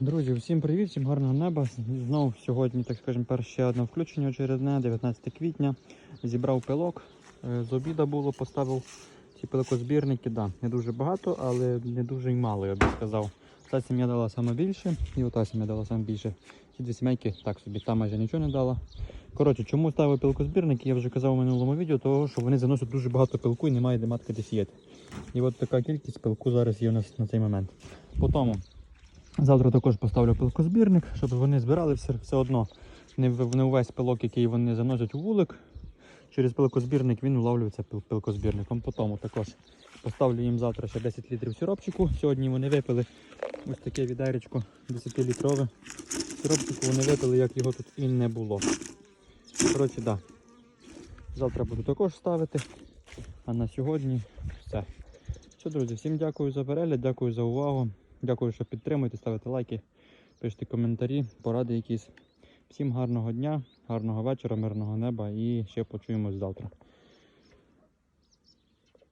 Друзі, всім привіт, всім гарного неба. Знову сьогодні, так скажемо, перше одне включення очередне, 19 квітня. Зібрав пилок. е, З обіда було, поставив ці пилокозбірники. Да, не дуже багато, але не дуже й мало, я би сказав. Та сім'я дала саме більше, і ота сім'я дала саме більше. Ці дві сімейки так собі, там майже нічого не дала. Коротше, чому ставив пилкозбірники, я вже казав у минулому відео, того що вони заносять дуже багато пилку і немає де матки де сіяти. І от така кількість пилку зараз є у нас на цей момент. По тому Завтра також поставлю пилкозбірник, щоб вони збирали все, все одно. Не, не увесь пилок, який вони заносять у вулик. Через пилкозбірник він улавлюється пил, пилкозбірником. По тому також поставлю їм завтра ще 10 літрів сиропчику. Сьогодні вони випили ось таке відеречко 10-літрове. Сиропчику вони випили, як його тут і не було. Коротше. Да. Завтра буду також ставити. А на сьогодні все. Все, друзі, всім дякую за перегляд, дякую за увагу. Дякую, що підтримуєте, ставите лайки, пишете коментарі, поради якісь. Всім гарного дня, гарного вечора, мирного неба і ще почуємось завтра.